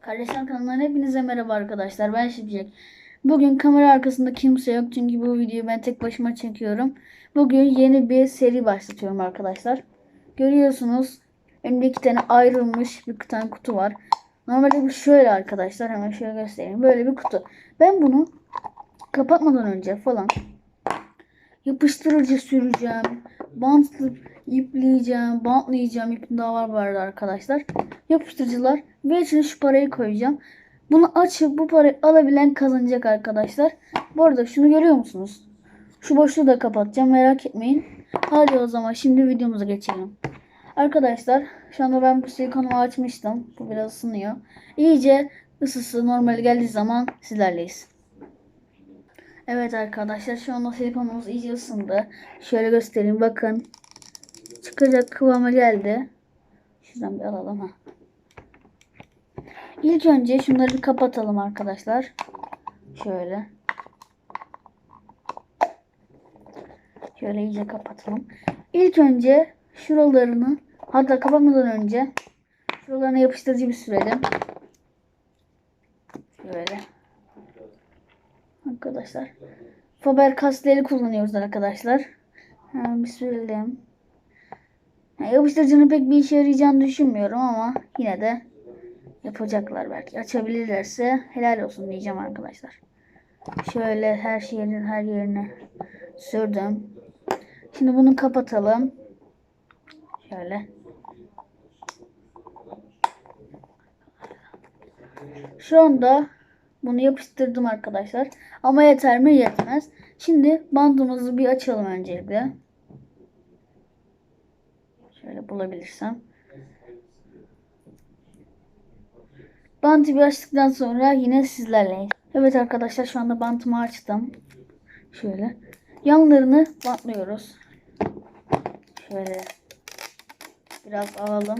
Kardeşler kanalına hepinize merhaba arkadaşlar. Ben Şipcek. Bugün kamera arkasında kimse yok çünkü bu videoyu ben tek başıma çekiyorum. Bugün yeni bir seri başlatıyorum arkadaşlar. Görüyorsunuz elimde iki tane ayrılmış bir tane kutu var. Normalde bu şöyle arkadaşlar hemen şöyle göstereyim. Böyle bir kutu. Ben bunu kapatmadan önce falan yapıştırıcı süreceğim. Bantlı ipleyeceğim. Bantlayacağım. İpim daha var bu arada arkadaşlar. Yapıştırıcılar. Ve içine şu parayı koyacağım. Bunu açıp bu parayı alabilen kazanacak arkadaşlar. Bu arada şunu görüyor musunuz? Şu boşluğu da kapatacağım. Merak etmeyin. Hadi o zaman şimdi videomuza geçelim. Arkadaşlar şu anda ben bu silikonumu açmıştım. Bu biraz ısınıyor. İyice ısısı normali geldiği zaman sizlerleyiz. Evet arkadaşlar şu anda silikonumuz iyice ısındı. Şöyle göstereyim bakın. Çıkacak kıvama geldi. Şuradan bir alalım ha. İlk önce şunları bir kapatalım arkadaşlar. Şöyle. Şöyle iyice kapatalım. İlk önce şuralarını hatta kapatmadan önce şuralarına yapıştırıcı bir sürelim. Şöyle. Arkadaşlar. Faber Castell'i kullanıyoruz arkadaşlar. Sürelim. Yani yapıştırıcının pek bir işe yarayacağını düşünmüyorum ama yine de yapacaklar belki. Açabilirlerse helal olsun diyeceğim arkadaşlar. Şöyle her şeyin her yerine sürdüm. Şimdi bunu kapatalım. Şöyle. Şu anda bunu yapıştırdım arkadaşlar. Ama yeter mi? Yetmez. Şimdi bandımızı bir açalım öncelikle. Şöyle bulabilirsem. Bantı bir açtıktan sonra yine sizlerle. Evet arkadaşlar şu anda bantımı açtım. Şöyle. Yanlarını bantlıyoruz. Şöyle. Biraz alalım.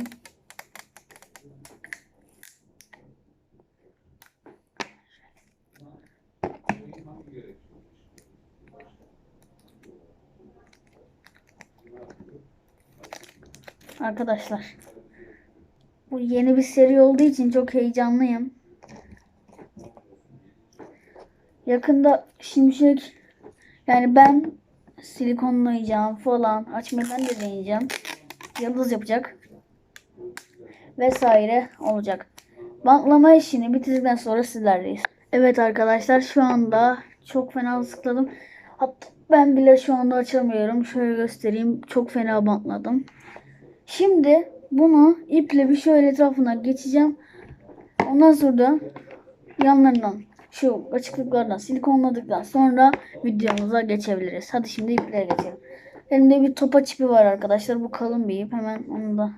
Arkadaşlar. Bu yeni bir seri olduğu için çok heyecanlıyım. Yakında şimşek yani ben silikonlayacağım falan. Açmayı ben de deneyeceğim. Yıldız yapacak. Vesaire olacak. Bantlama işini bitirdikten sonra sizlerleyiz. Evet arkadaşlar şu anda çok fena sıkladım. Hatta ben bile şu anda açamıyorum. Şöyle göstereyim. Çok fena bantladım. Şimdi bunu iple bir şöyle etrafına geçeceğim. Ondan sonra da yanlarından şu açıklıklardan silikonladıktan sonra videomuza geçebiliriz. Hadi şimdi iplere geçelim. Elimde bir topa çipi var arkadaşlar. Bu kalın bir ip. Hemen onu da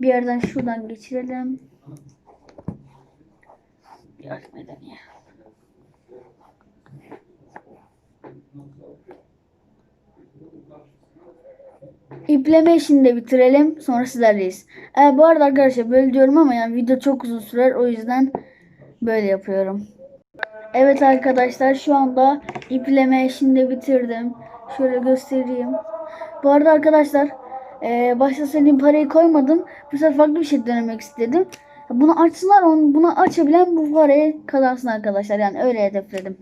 bir yerden şuradan geçirelim. Yardım edin ya. İpleme işini de bitirelim. Sonra sizlerleyiz. E, bu arada arkadaşlar böyle diyorum ama yani video çok uzun sürer. O yüzden böyle yapıyorum. Evet arkadaşlar şu anda ipleme işini de bitirdim. Şöyle göstereyim. Bu arada arkadaşlar e, başta söylediğim parayı koymadım. Bu sefer farklı bir şey denemek istedim. Bunu açsınlar onu bunu açabilen bu parayı kazansın arkadaşlar. Yani öyle hedefledim.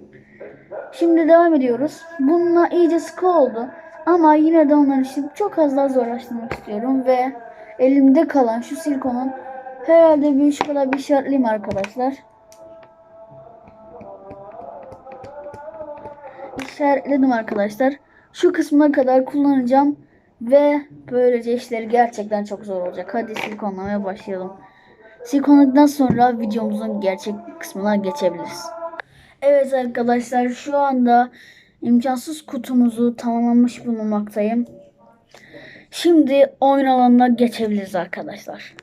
Şimdi devam ediyoruz. Bununla iyice sıkı oldu. Ama yine de onların işini çok az daha zorlaştırmak istiyorum ve elimde kalan şu silikonun herhalde bir şu kadar bir işaretleyeyim arkadaşlar. İşaretledim arkadaşlar. Şu kısmına kadar kullanacağım ve böylece işleri gerçekten çok zor olacak. Hadi silikonlamaya başlayalım. Silikonladıktan sonra videomuzun gerçek kısmına geçebiliriz. Evet arkadaşlar şu anda imkansız kutumuzu tamamlamış bulunmaktayım. Şimdi oyun alanına geçebiliriz arkadaşlar.